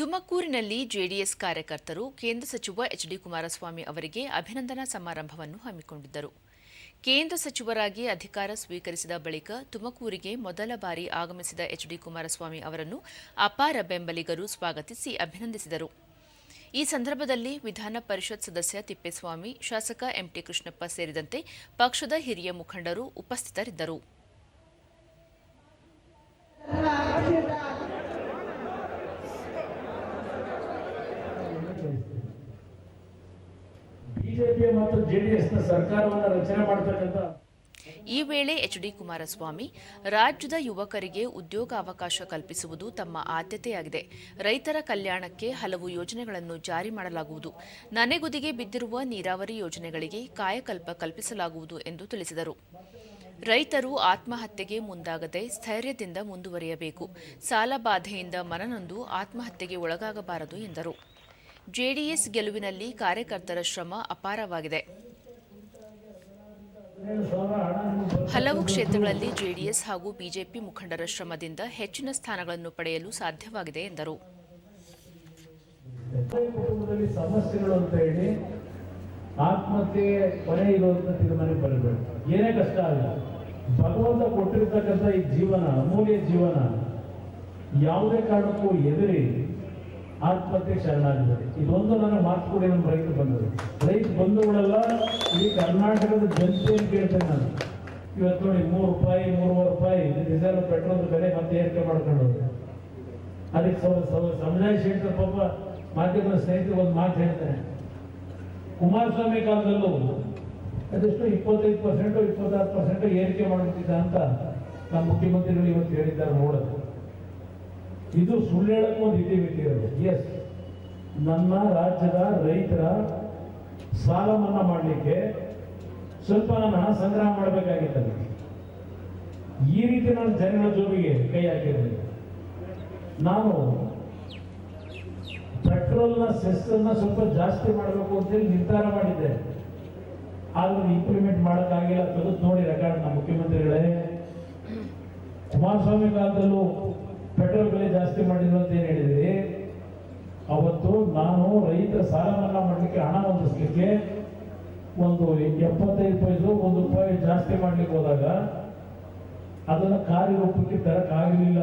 ತುಮಕೂರಿನಲ್ಲಿ ಜೆಡಿಎಸ್ ಕಾರ್ಯಕರ್ತರು, ಕೇಂದ್ರ ಸಚಿವ ಎಚ್ ಡಿ ಕುಮಾರಸ್ವಾಮಿ ಅವರಿಗೆ ಅಭಿನಂದನಾ ಸಮಾರಂಭವನ್ನು ಹಮ್ಮಿಕೊಂಡಿದ್ದರು. ಕೇಂದ್ರ ಸಚಿವರಾಗಿ ಅಧಿಕಾರ ಸ್ವೀಕರಿಸಿದ ಬಳಿಕ ತುಮಕೂರಿಗೆ ಮೊದಲ ಬಾರಿ ಆಗಮಿಸಿದ ಎಚ್ ಡಿ ಕುಮಾರಸ್ವಾಮಿ ಅವರನ್ನು ಅಪಾರ ಬೆಂಬಲಿಗರು ಸ್ವಾಗತಿಸಿ ಅಭಿನಂದಿಸಿದರು. ಈ ಸಂದರ್ಭದಲ್ಲಿ ವಿಧಾನ ಪರಿಷತ್ ಸದಸ್ಯ ತಿಪ್ಪೇಸ್ವಾಮಿ, ಶಾಸಕ ಎಂಟಿ ಕೃಷ್ಣಪ್ಪ ಸೇರಿದಂತೆ ಪಕ್ಷದ ಹಿರಿಯ ಮುಖಂಡರು ಉಪಸ್ಥಿತರಿದ್ದರು. ಬಿಜೆಪಿ ಮತ್ತು ಜೆಡಿಎಸ್ನ ಸರ್ಕಾರವನ್ನು ರಚನೆ ಮಾಡತಕ್ಕಂತ ಈ ವೇಳೆ ಎಚ್ ಡಿ ಕುಮಾರಸ್ವಾಮಿ, ರಾಜ್ಯದ ಯುವಕರಿಗೆ ಉದ್ಯೋಗಾವಕಾಶ ಕಲ್ಪಿಸುವುದು ತಮ್ಮ ಆದ್ಯತೆಯಾಗಿದೆ. ರೈತರ ಕಲ್ಯಾಣಕ್ಕೆ ಹಲವು ಯೋಜನೆಗಳನ್ನು ಜಾರಿ ಮಾಡಲಾಗುವುದು. ನನೆಗುದಿಗೆ ಬಿದ್ದಿರುವ ನೀರಾವರಿ ಯೋಜನೆಗಳಿಗೆ ಕಾಯಕಲ್ಪ ಕಲ್ಪಿಸಲಾಗುವುದು ಎಂದು ತಿಳಿಸಿದರು. ರೈತರು ಆತ್ಮಹತ್ಯೆಗೆ ಮುಂದಾಗದೆ ಸ್ಥೈರ್ಯದಿಂದ ಮುಂದುವರಿಯಬೇಕು. ಸಾಲ ಬಾಧೆಯಿಂದ ಮನನೊಂದು, ಆತ್ಮಹತ್ಯೆಗೆ ಒಳಗಾಗಬಾರದು ಎಂದರು. ಜೆಡಿಎಸ್ ಗೆಲುವಿನಲ್ಲಿ ಕಾರ್ಯಕರ್ತರ ಶ್ರಮ ಅಪಾರವಾಗಿದೆ. ಹಲವು ಕ್ಷೇತ್ರಗಳಲ್ಲಿ ಜೆಡಿಎಸ್ ಹಾಗೂ ಬಿಜೆಪಿ ಮುಖಂಡರ ಶ್ರಮದಿಂದ ಹೆಚ್ಚಿನ ಸ್ಥಾನಗಳನ್ನು ಪಡೆಯಲು ಸಾಧ್ಯವಾಗಿದೆ, ಎಂದರು ಸಮಸ್ಯೆಗಳು ಅಂತ ಹೇಳಿ ಆತ್ಮಹತ್ಯೆ ಕೊನೆ ಇರುವಂತ ತೀರ್ಮಾನ ಬರಬೇಕು ಏನೇ ಕಷ್ಟ ಆಗಲ್ಲ ಭಗವಂತ ಕೊಟ್ಟಿರ್ತಕ್ಕಂಥ ಈ ಜೀವನ, ಅಮೂಲ್ಯ ಜೀವನ, ಯಾವುದೇ ಕಾರಣಕ್ಕೂ ಎದುರಿ ಆತ್ಮಹತ್ಯೆ ಶರಣಾಗಿದ್ದಾರೆ. ಇದೊಂದು ನನ್ನ ಮಾತು ಕೂಡ ನಮ್ಮ ರೈತ ಬಂದರು. ರೈತ ಬಂಧುಗಳೆಲ್ಲ ಈ ಕರ್ನಾಟಕದ ಜನತೆಯನ್ನು ಕೇಳ್ತೇನೆ ನಾನು. ಇವತ್ತು ನೋಡಿ, ಮೂರು ರೂಪಾಯಿ, ಮೂರುವರೆ ರೂಪಾಯಿ ಡೀಸೆಲ್ ಪೆಟ್ರೋಲ್ ಬೆಲೆ ಮತ್ತೆ ಏರಿಕೆ ಮಾಡ್ಕೊಂಡು. ಅದಕ್ಕೆ ಸಮುದಾಯ ಹೇಳ್ತಾರೆ ಪಾಪ ಮಾಧ್ಯಮದ ಸ್ನೇಹಿತರು ಒಂದು ಮಾತು ಹೇಳ್ತಾರೆ ಕುಮಾರಸ್ವಾಮಿ ಕಾಲದಲ್ಲೂ ಅದೆಷ್ಟು ಇಪ್ಪತ್ತೈದು ಪರ್ಸೆಂಟು ಇಪ್ಪತ್ತಾರು ಪರ್ಸೆಂಟು ಏರಿಕೆ ಮಾಡುತ್ತಿದ್ದ ಅಂತ ನಮ್ಮ ಮುಖ್ಯಮಂತ್ರಿಗಳು ಇವತ್ತು ಹೇಳಿದ್ದಾರೆ ನೋಡೋದು. ಇದು ಸುಳ್ಳು ಹೇಳಕ್ಕೆ ಒಂದು ಇತಿ ಮಿತಿ ಇರೋದು ಎಸ್ ನನ್ನ ರಾಜ್ಯದ ರೈತರ ಸಾಲ ಮನ್ನಾ ಮಾಡಲಿಕ್ಕೆ ಸ್ವಲ್ಪ ನಾನು ಹಣ ಸಂಗ್ರಹ ಮಾಡಬೇಕಾಗಿತ್ತಲ್ಲ ಈ ರೀತಿ ನಾನು ಜನಗಳ ಜೋಬಿಗೆ ಕೈ ಹಾಕಿರಲಿಲ್ಲ ನಾನು ಪೆಟ್ರೋಲ್ನ ಸೆಸ್ಸನ್ನ ಸ್ವಲ್ಪ ಜಾಸ್ತಿ ಮಾಡಬೇಕು ಅಂತೇಳಿ ನಿರ್ಧಾರ ಮಾಡಿದ್ದೆ. ಆದ್ರೆ ಇಂಪ್ಲಿಮೆಂಟ್ ಮಾಡೋಕ್ಕಾಗಿಲ್ಲ ತೆಗೆದು ನೋಡಿ ರೆಕಾರ್ಡ್ ನಮ್ಮ ಮುಖ್ಯಮಂತ್ರಿಗಳೇ. ಕುಮಾರಸ್ವಾಮಿ ಕಾಲದಲ್ಲೂ ಪೆಟ್ರೋಲ್ ಬೆಲೆ ಜಾಸ್ತಿ ಮಾಡಿದ್ರು ಅಂತ ಏನು ಹೇಳಿದ್ರಿ? ಅವತ್ತು ನಾನು ರೈತರ ಸಾಲ ಮನ್ನಾ ಮಾಡಲಿಕ್ಕೆ ಹಣ ಹೊಂದಿಸ್ಲಿಕ್ಕೆ ಒಂದು ಎಪ್ಪತ್ತೈದು ಪೈಸು, ಒಂದು ರೂಪಾಯಿ ಜಾಸ್ತಿ ಮಾಡ್ಲಿಕ್ಕೆ ಹೋದಾಗ ಅದನ್ನು ಕಾರ್ಯರೂಪಕ್ಕೆ ತರಕ್ಕಾಗಲಿಲ್ಲ